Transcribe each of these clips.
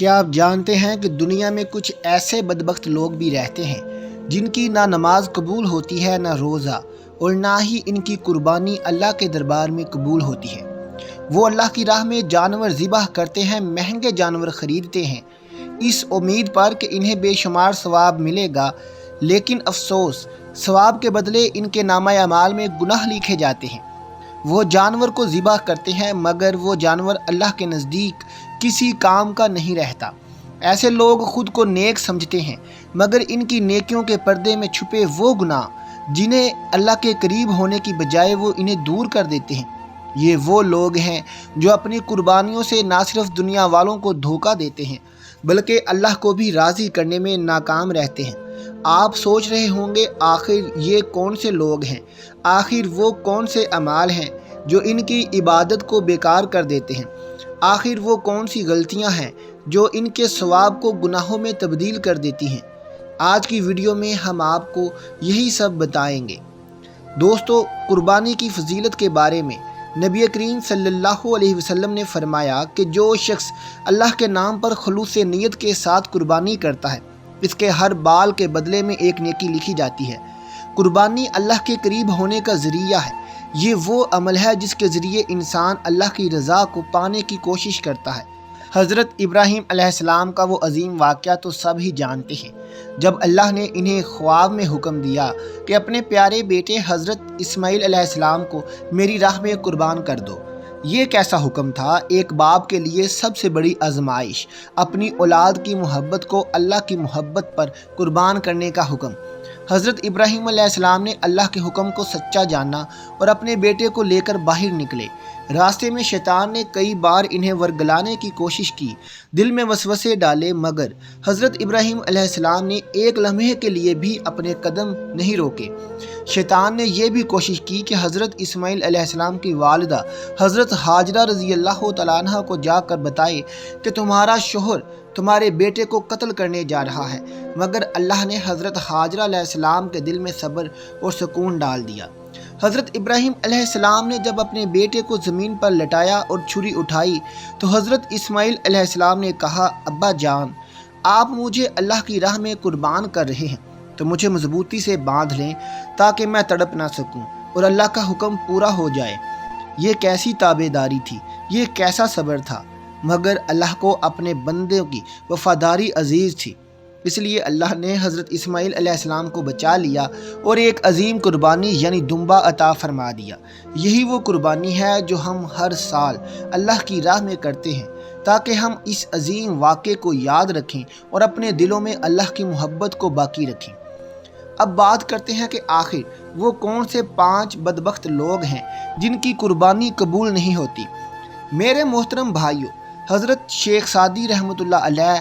کیا آپ جانتے ہیں کہ دنیا میں کچھ ایسے بدبخت لوگ بھی رہتے ہیں جن کی نہ نماز قبول ہوتی ہے نہ روزہ اور نہ ہی ان کی قربانی اللہ کے دربار میں قبول ہوتی ہے؟ وہ اللہ کی راہ میں جانور ذبح کرتے ہیں، مہنگے جانور خریدتے ہیں۔ اس امید پر کہ انہیں بے شمار ثواب ملے گا، لیکن افسوس، ثواب کے بدلے ان کے نامہ اعمال میں گناہ لکھے جاتے ہیں۔ وہ جانور کو ذبح کرتے ہیں، مگر وہ جانور اللہ کے نزدیک کسی کام کا نہیں رہتا۔ ایسے لوگ خود کو نیک سمجھتے ہیں، مگر ان کی نیکیوں کے پردے میں چھپے وہ گناہ جنہیں اللہ کے قریب ہونے کی بجائے وہ انہیں دور کر دیتے ہیں۔ یہ وہ لوگ ہیں جو اپنی قربانیوں سے نہ صرف دنیا والوں کو دھوکہ دیتے ہیں، بلکہ اللہ کو بھی راضی کرنے میں ناکام رہتے ہیں۔ آپ سوچ رہے ہوں گے آخر یہ کون سے لوگ ہیں؟ آخر وہ کون سے اعمال ہیں جو ان کی عبادت کو بیکار کر دیتے ہیں؟ آخر وہ کون سی غلطیاں ہیں جو ان کے ثواب کو گناہوں میں تبدیل کر دیتی ہیں؟ آج کی ویڈیو میں ہم آپ کو یہی سب بتائیں گے۔ دوستو، قربانی کی فضیلت کے بارے میں نبی کریم صلی اللہ علیہ وسلم نے فرمایا کہ جو شخص اللہ کے نام پر خلوص نیت کے ساتھ قربانی کرتا ہے اس کے ہر بال کے بدلے میں ایک نیکی لکھی جاتی ہے۔ قربانی اللہ کے قریب ہونے کا ذریعہ ہے۔ یہ وہ عمل ہے جس کے ذریعے انسان اللہ کی رضا کو پانے کی کوشش کرتا ہے۔ حضرت ابراہیم علیہ السلام کا وہ عظیم واقعہ تو سب ہی جانتے ہیں۔ جب اللہ نے انہیں خواب میں حکم دیا کہ اپنے پیارے بیٹے حضرت اسماعیل علیہ السلام کو میری راہ میں قربان کر دو یہ کیسا حکم تھا؟ ایک باپ کے لیے سب سے بڑی آزمائش، اپنی اولاد کی محبت کو اللہ کی محبت پر قربان کرنے کا حکم۔ حضرت ابراہیم علیہ السلام نے اللہ کے حکم کو سچا جانا اور اپنے بیٹے کو لے کر باہر نکلے۔ راستے میں شیطان نے کئی بار انہیں ورگلانے کی کوشش کی، دل میں وسوسے ڈالے، مگر حضرت ابراہیم علیہ السلام نے ایک لمحے کے لیے بھی اپنے قدم نہیں روکے۔ شیطان نے یہ بھی کوشش کی کہ حضرت اسماعیل علیہ السلام کی والدہ حضرت حاجرہ رضی اللہ تعالیٰ عنہ کو جا کر بتائے کہ تمہارا شوہر تمہارے بیٹے کو قتل کرنے جا رہا ہے، مگر اللہ نے حضرت حاجرہ علیہ السلام کے دل میں صبر اور سکون ڈال دیا۔ حضرت ابراہیم علیہ السلام نے جب اپنے بیٹے کو زمین پر لٹایا اور چھری اٹھائی تو حضرت اسماعیل علیہ السلام نے کہا، ابا جان، آپ مجھے اللہ کی راہ میں قربان کر رہے ہیں۔ تو مجھے مضبوطی سے باندھ لیں تاکہ میں تڑپ نہ سکوں اور اللہ کا حکم پورا ہو جائے۔ یہ کیسی تابے داری تھی، یہ کیسا صبر تھا۔ مگر اللہ کو اپنے بندوں کی وفاداری عزیز تھی۔ اس لیے اللہ نے حضرت اسماعیل علیہ السلام کو بچا لیا اور ایک عظیم قربانی یعنی دمبا عطا فرما دیا۔ یہی وہ قربانی ہے جو ہم ہر سال اللہ کی راہ میں کرتے ہیں، تاکہ ہم اس عظیم واقعے کو یاد رکھیں اور اپنے دلوں میں اللہ کی محبت کو باقی رکھیں۔ اب بات کرتے ہیں کہ آخر وہ کون سے پانچ بدبخت لوگ ہیں جن کی قربانی قبول نہیں ہوتی۔ میرے محترم بھائیوں حضرت شیخ سعدی رحمۃ اللہ علیہ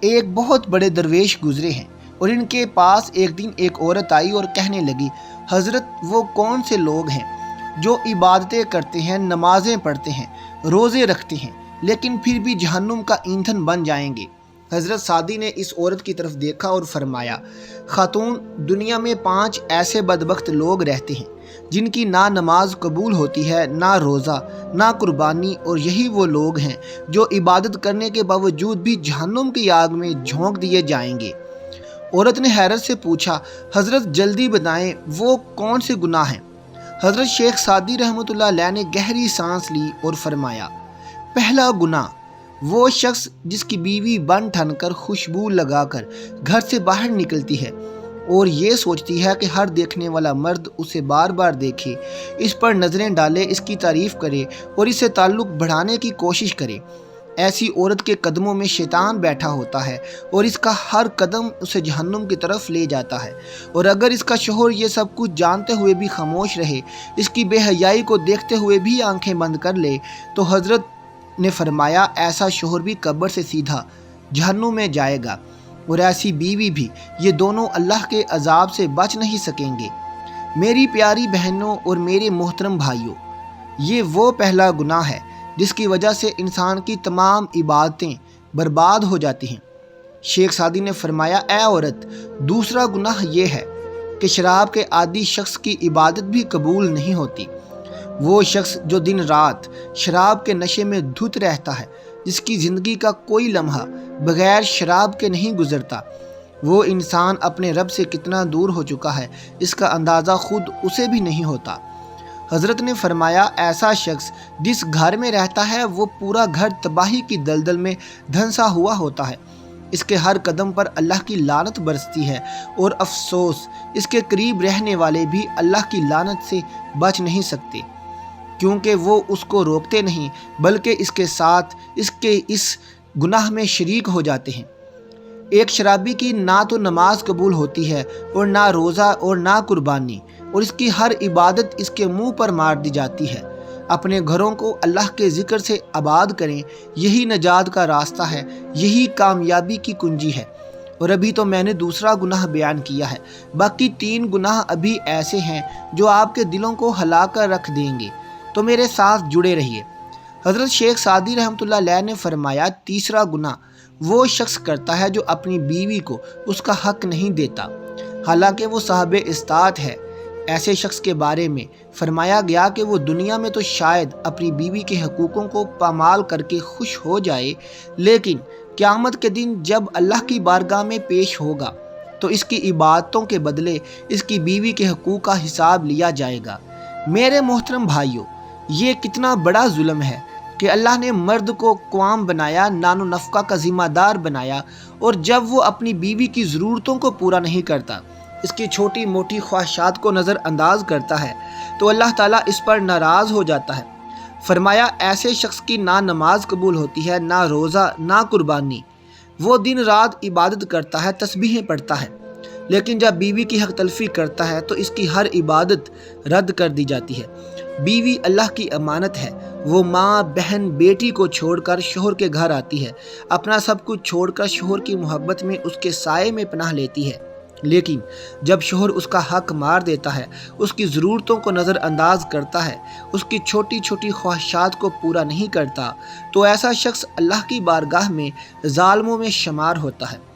ایک بہت بڑے درویش گزرے ہیں اور ان کے پاس ایک دن ایک عورت آئی اور کہنے لگی، حضرت وہ کون سے لوگ ہیں جو عبادتیں کرتے ہیں، نمازیں پڑھتے ہیں، روزے رکھتے ہیں، لیکن پھر بھی جہنم کا ایندھن بن جائیں گے۔ حضرت سعدی نے اس عورت کی طرف دیکھا اور فرمایا، خاتون، دنیا میں پانچ ایسے بدبخت لوگ رہتے ہیں جن کی نہ نماز قبول ہوتی ہے، نہ روزہ، نہ قربانی، اور یہی وہ لوگ ہیں جو عبادت کرنے کے باوجود بھی جہنم کی آگ میں جھونک دیے جائیں گے۔ عورت نے حیرت سے پوچھا، حضرت جلدی بتائیں، وہ کون سے گناہ ہیں؟ حضرت شیخ سعدی رحمۃ اللہ علیہ نے گہری سانس لی اور فرمایا، پہلا گناہ وہ شخص جس کی بیوی بن ٹھن کر خوشبو لگا کر گھر سے باہر نکلتی ہے اور یہ سوچتی ہے کہ ہر دیکھنے والا مرد اسے بار بار دیکھے، اس پر نظریں ڈالے، اس کی تعریف کرے اور اسے تعلق بڑھانے کی کوشش کرے۔ ایسی عورت کے قدموں میں شیطان بیٹھا ہوتا ہے اور اس کا ہر قدم اسے جہنم کی طرف لے جاتا ہے۔ اور اگر اس کا شوہر یہ سب کچھ جانتے ہوئے بھی خاموش رہے، اس کی بے حیائی کو دیکھتے ہوئے بھی آنکھیں بند کر لے، تو حضرت نے فرمایا، ایسا شوہر بھی قبر سے سیدھا جہنم میں جائے گا اور ایسی بیوی بھی یہ دونوں اللہ کے عذاب سے بچ نہیں سکیں گے۔ میری پیاری بہنوں اور میرے محترم بھائیوں، یہ وہ پہلا گناہ ہے جس کی وجہ سے انسان کی تمام عبادتیں برباد ہو جاتی ہیں۔ شیخ سعدی نے فرمایا، اے عورت، دوسرا گناہ یہ ہے کہ شراب کے عادی شخص کی عبادت بھی قبول نہیں ہوتی۔ وہ شخص جو دن رات شراب کے نشے میں دھت رہتا ہے، جس کی زندگی کا کوئی لمحہ بغیر شراب کے نہیں گزرتا۔ وہ انسان اپنے رب سے کتنا دور ہو چکا ہے، اس کا اندازہ خود اسے بھی نہیں ہوتا۔ حضرت نے فرمایا، ایسا شخص جس گھر میں رہتا ہے، وہ پورا گھر تباہی کی دلدل میں دھنسا ہوا ہوتا ہے۔ اس کے ہر قدم پر اللہ کی لانت برستی ہے اور افسوس، اس کے قریب رہنے والے بھی اللہ کی لانت سے بچ نہیں سکتے۔ کیونکہ وہ اس کو روکتے نہیں، بلکہ اس کے ساتھ اس کے اس گناہ میں شریک ہو جاتے ہیں۔ ایک شرابی کی نہ تو نماز قبول ہوتی ہے اور نہ روزہ اور نہ قربانی، اور اس کی ہر عبادت اس کے منہ پر مار دی جاتی ہے۔ اپنے گھروں کو اللہ کے ذکر سے آباد کریں، یہی نجات کا راستہ ہے، یہی کامیابی کی کنجی ہے۔ اور ابھی تو میں نے دوسرا گناہ بیان کیا ہے، باقی تین گناہ ابھی ایسے ہیں جو آپ کے دلوں کو ہلا کر رکھ دیں گے۔ تو میرے ساتھ جڑے رہیے۔ حضرت شیخ سعدی رحمۃ اللہ علیہ نے فرمایا، تیسرا گناہ وہ شخص کرتا ہے جو اپنی بیوی کو اس کا حق نہیں دیتا۔ حالانکہ وہ صاحب استاد ہے۔ ایسے شخص کے بارے میں فرمایا گیا کہ وہ دنیا میں تو شاید اپنی بیوی کے حقوقوں کو پامال کر کے خوش ہو جائے، لیکن قیامت کے دن جب اللہ کی بارگاہ میں پیش ہوگا، تو اس کی عبادتوں کے بدلے اس کی بیوی کے حقوق کا حساب لیا جائے گا۔ میرے محترم بھائیوں یہ کتنا بڑا ظلم ہے کہ اللہ نے مرد کو قوام بنایا، نان و نفقہ کا ذمہ دار بنایا، اور جب وہ اپنی بیوی کی ضرورتوں کو پورا نہیں کرتا، اس کی چھوٹی موٹی خواہشات کو نظر انداز کرتا ہے، تو اللہ تعالیٰ اس پر ناراض ہو جاتا ہے۔ فرمایا، ایسے شخص کی نہ نماز قبول ہوتی ہے نہ روزہ نہ قربانی۔ وہ دن رات عبادت کرتا ہے، تسبیحیں پڑھتا ہے۔ لیکن جب بیوی کی حق تلفی کرتا ہے، تو اس کی ہر عبادت رد کر دی جاتی ہے۔ بیوی اللہ کی امانت ہے۔ وہ ماں، بہن، بیٹی کو چھوڑ کر شوہر کے گھر آتی ہے۔ اپنا سب کچھ چھوڑ کر شوہر کی محبت میں اس کے سائے میں پناہ لیتی ہے۔ لیکن جب شوہر اس کا حق مار دیتا ہے، اس کی ضرورتوں کو نظر انداز کرتا ہے، اس کی چھوٹی چھوٹی خواہشات کو پورا نہیں کرتا، تو ایسا شخص اللہ کی بارگاہ میں ظالموں میں شمار ہوتا ہے۔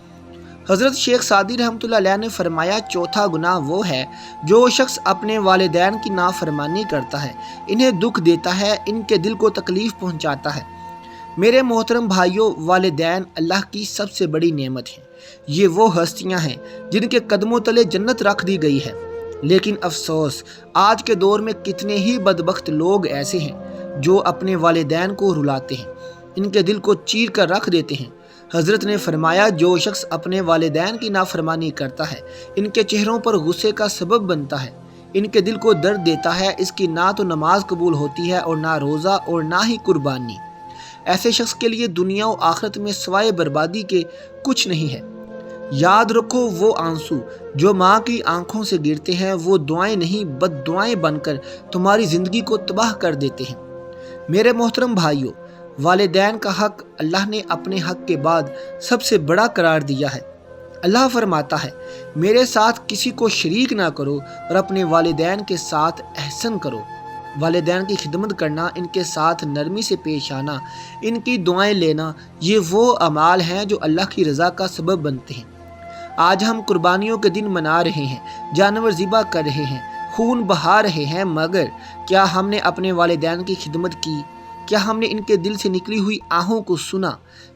حضرت شیخ سعدی رحمۃ اللہ علیہ نے فرمایا، چوتھا گناہ وہ ہے جو شخص اپنے والدین کی نافرمانی کرتا ہے، انہیں دکھ دیتا ہے، ان کے دل کو تکلیف پہنچاتا ہے۔ میرے محترم بھائیوں والدین اللہ کی سب سے بڑی نعمت ہیں۔ یہ وہ ہستیاں ہیں جن کے قدموں تلے جنت رکھ دی گئی ہے۔ لیکن افسوس، آج کے دور میں کتنے ہی بدبخت لوگ ایسے ہیں جو اپنے والدین کو رلاتے ہیں، ان کے دل کو چیر کر رکھ دیتے ہیں۔ حضرت نے فرمایا، جو شخص اپنے والدین کی نافرمانی کرتا ہے، ان کے چہروں پر غصے کا سبب بنتا ہے۔ ان کے دل کو درد دیتا ہے، اس کی نہ تو نماز قبول ہوتی ہے اور نہ روزہ اور نہ ہی قربانی۔ ایسے شخص کے لیے دنیا و آخرت میں سوائے بربادی کے کچھ نہیں ہے۔ یاد رکھو وہ آنسو، جو ماں کی آنکھوں سے گرتے ہیں، وہ دعائیں نہیں، بد دعائیں بن کر تمہاری زندگی کو تباہ کر دیتے ہیں۔ میرے محترم بھائیوں والدین کا حق اللہ نے اپنے حق کے بعد سب سے بڑا قرار دیا ہے۔ اللہ فرماتا ہے، میرے ساتھ کسی کو شریک نہ کرو اور اپنے والدین کے ساتھ احسن کرو۔ والدین کی خدمت کرنا، ان کے ساتھ نرمی سے پیش آنا، ان کی دعائیں لینا، یہ وہ اعمال ہیں جو اللہ کی رضا کا سبب بنتے ہیں۔ آج ہم قربانیوں کے دن منا رہے ہیں، جانور ذبح کر رہے ہیں، خون بہا رہے ہیں، مگر کیا ہم نے اپنے والدین کی خدمت کی؟ کیا ہم نے ان کے دل سے نکلی ہوئی آہوں کو سنا؟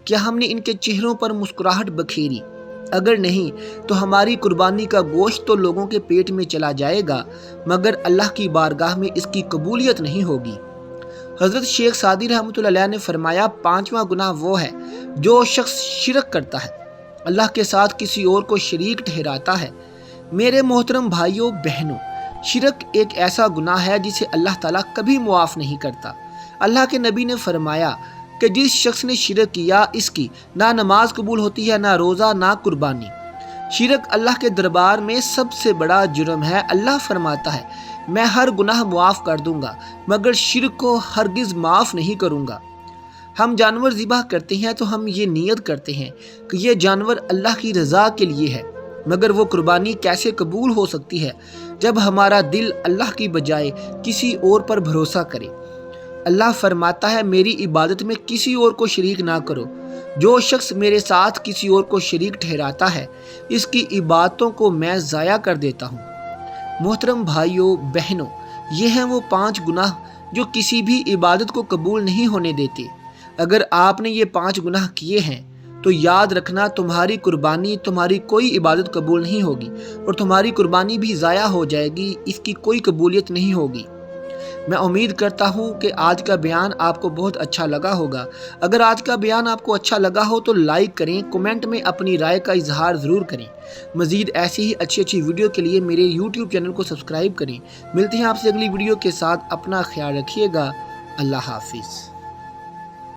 کیا ہم نے ان کے چہروں پر مسکراہٹ بکھیری؟ اگر نہیں، تو ہماری قربانی کا گوشت تو لوگوں کے پیٹ میں چلا جائے گا، مگر اللہ کی بارگاہ میں اس کی قبولیت نہیں ہوگی۔ حضرت شیخ سعدی رحمۃ اللہ علیہ نے فرمایا، پانچواں گناہ وہ ہے جو شخص شرک کرتا ہے۔ اللہ کے ساتھ کسی اور کو شریک ٹھہراتا ہے۔ میرے محترم بھائیوں بہنوں، شرک ایک ایسا گناہ ہے جسے اللہ تعالیٰ کبھی معاف نہیں کرتا۔ اللہ کے نبی نے فرمایا کہ جس شخص نے شرک کیا، اس کی نہ نماز قبول ہوتی ہے، نہ روزہ، نہ قربانی۔ شرک اللہ کے دربار میں سب سے بڑا جرم ہے، اللہ فرماتا ہے، میں ہر گناہ معاف کر دوں گا، مگر شرک کو ہرگز معاف نہیں کروں گا۔ ہم جانور ذبح کرتے ہیں تو ہم یہ نیت کرتے ہیں کہ یہ جانور اللہ کی رضا کے لیے ہے، مگر وہ قربانی کیسے قبول ہو سکتی ہے؟ جب ہمارا دل اللہ کی بجائے کسی اور پر بھروسہ کرے۔ اللہ فرماتا ہے، میری عبادت میں کسی اور کو شریک نہ کرو۔ جو شخص میرے ساتھ کسی اور کو شریک ٹھہراتا ہے، اس کی عبادتوں کو میں ضائع کر دیتا ہوں۔ محترم بھائیوں بہنوں، یہ ہیں وہ پانچ گناہ جو کسی بھی عبادت کو قبول نہیں ہونے دیتے۔ اگر آپ نے یہ پانچ گناہ کیے ہیں، تو یاد رکھنا، تمہاری قربانی تمہاری کوئی عبادت قبول نہیں ہوگی اور تمہاری قربانی بھی ضائع ہو جائے گی، اس کی کوئی قبولیت نہیں ہوگی۔ میں امید کرتا ہوں کہ آج کا بیان آپ کو بہت اچھا لگا ہوگا۔ اگر آج کا بیان آپ کو اچھا لگا ہو تو لائک کریں کومنٹ میں اپنی رائے کا اظہار ضرور کریں۔ مزید ایسی ہی اچھی اچھی ویڈیو کے لیے میرے یوٹیوب چینل کو سبسکرائب کریں۔ ملتے ہیں آپ سے اگلی ویڈیو کے ساتھ۔ اپنا خیال رکھیے گا۔ اللہ حافظ۔